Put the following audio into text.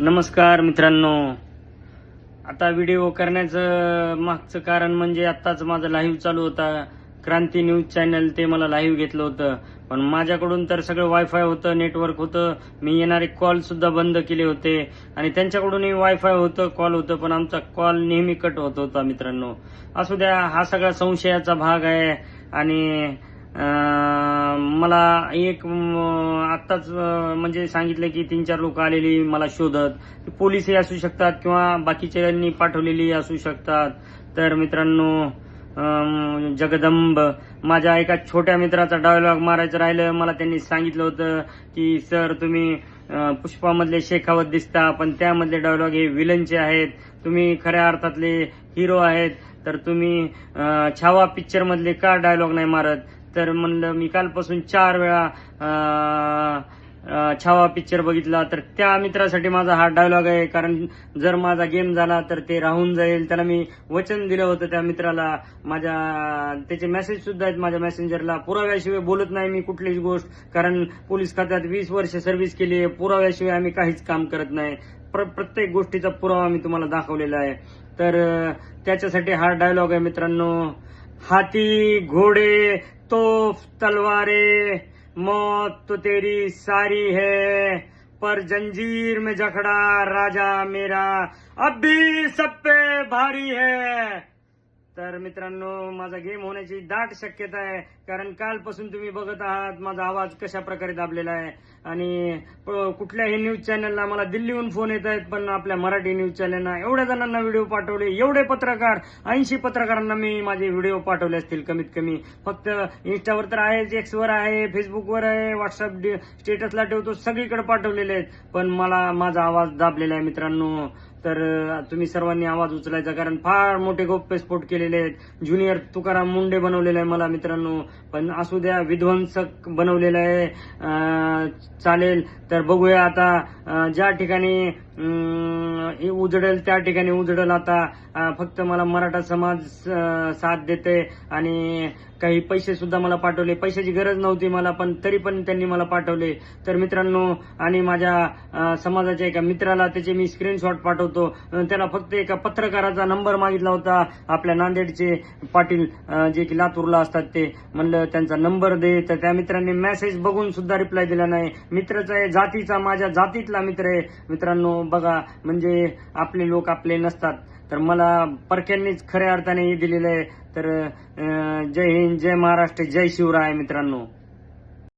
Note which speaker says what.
Speaker 1: नमस्कार मित्रांनो. आता व्हिडिओ करण्याचं मागचं कारण म्हणजे आत्ताच माझा लाईव्ह चालू होता. क्रांती न्यूज चॅनल ते मला लाईव्ह घेतलं होतं. पण माझ्याकडून तर सगळं वायफाय होतं नेटवर्क होतं. मी येणारे कॉल सुद्धा बंद केले होते. आणि त्यांच्याकडूनही वायफाय होतं कॉल होतं पण आमचा कॉल नेहमी कट होत होता मित्रांनो. असू द्या हा सगळा संशयाचा भाग आहे. आणि मला एक आत्ताच म्हणजे सांगितलं की तीन चार लोक आलेली मला शोधत. पोलीसही असू शकतात किंवा बाकीच्यांनी पाठवलेली असू शकतात. तर मित्रांनो जगदंब माझ्या एका छोट्या मित्राचा डायलॉग मारायचं राहिलं. मला त्यांनी सांगितलं होतं की सर तुम्ही पुष्पामधले शेखावत दिसता पण त्यामधले डायलॉग हे विलनचे आहेत. तुम्ही खऱ्या अर्थातले हिरो आहेत. तर तुम्ही छावा पिक्चरमधले का डायलॉग नाही मारत? तर म्हणलं मी कालपासून चार वेळा छावा पिक्चर बघितला. तर त्या मित्रासाठी माझा हा डायलॉग आहे. कारण जर माझा गेम झाला तर ते राहून जाईल. त्याला मी वचन दिलं होतं त्या मित्राला. माझ्या त्याचे मेसेज सुद्धा आहेत माझ्या मेसेंजरला पुराव्याशिवाय बोलत नाही मी कुठलीच गोष्ट. कारण पोलीस खात्यात वीस वर्ष सर्व्हिस केली आहे. पुराव्याशिवाय आम्ही काहीच काम करत नाही. प्र- प्रत्येक गोष्टीचा पुरावा मी तुम्हाला दाखवलेला आहे. तर त्याच्यासाठी हा डायलॉग आहे मित्रांनो. हाती घोडे तोफ तलवारे, मौत तो तेरी सारी है, पर जंजीर में जखड़ा राजा मेरा। अब भी सब पे भारी है। तर मित्रांनो माझा गेम होण्याची दाट शक्यता आहे कारण कालपासून तुम्ही बघत आहात माझा आवाज कशा प्रकारे दाबलेला आहे. आणि कुठल्याही न्यूज चॅनलला मला दिल्लीहून फोन येत आहेत पण आपल्या मराठी न्यूज चॅनलना एवढ्या जणांना व्हिडिओ पाठवले एवढे पत्रकार ऐंशी पत्रकारांना मी माझे व्हिडिओ पाठवले असतील कमीत कमी फक्त इंस्टावर तर आहे एक्सवर आहे फेसबुकवर आहे व्हॉट्सअप स्टेटसला ठेवतो सगळीकडे पाठवलेले आहेत. पण मला माझा आवाज दाबलेला आहे मित्रांनो. तर तुम्ही सर्वांनी आवाज उचलायचा कारण फार मोठे गोप्यस्फोट केलेले आहेत. ज्युनियर तुकाराम मुंडे बनवलेले आहे मला मित्रांनो. पण असू द्या विध्वंसक बनवलेलं आहे. चालेल. तर बघूया आता ज्या ठिकाणी उजडेल त्या ठिकाणी उजडेल आता. फक्त मला मराठा समाज साथ देते आणि काही पैसे सुद्धा मला पाठवले. पैशाची गरज नव्हती मला पण तरी पण त्यांनी मला पाठवले. तर मित्रांनो आणि माझ्या समाजाच्या एका मित्राला त्याचे मी स्क्रीनशॉट पाठवतो. होतो. त्याला फक्त एका पत्रकाराचा नंबर मागितला होता. आपल्या नांदेडचे पाटील जे की लातूरला असतात ते म्हणलं त्यांचा नंबर दे. तर त्या मित्रांनी मेसेज बघून सुद्धा रिप्लाय दिला नाही. मित्रचा आहे जातीचा माझ्या जातीतला मित्र आहे. मित्रांनो बघा म्हणजे आपले लोक आपले नसतात. तर मला परक्यांनीच खऱ्या अर्थाने हे दिलेलं आहे. तर जय हिंद जय महाराष्ट्र जय शिवराय मित्रांनो.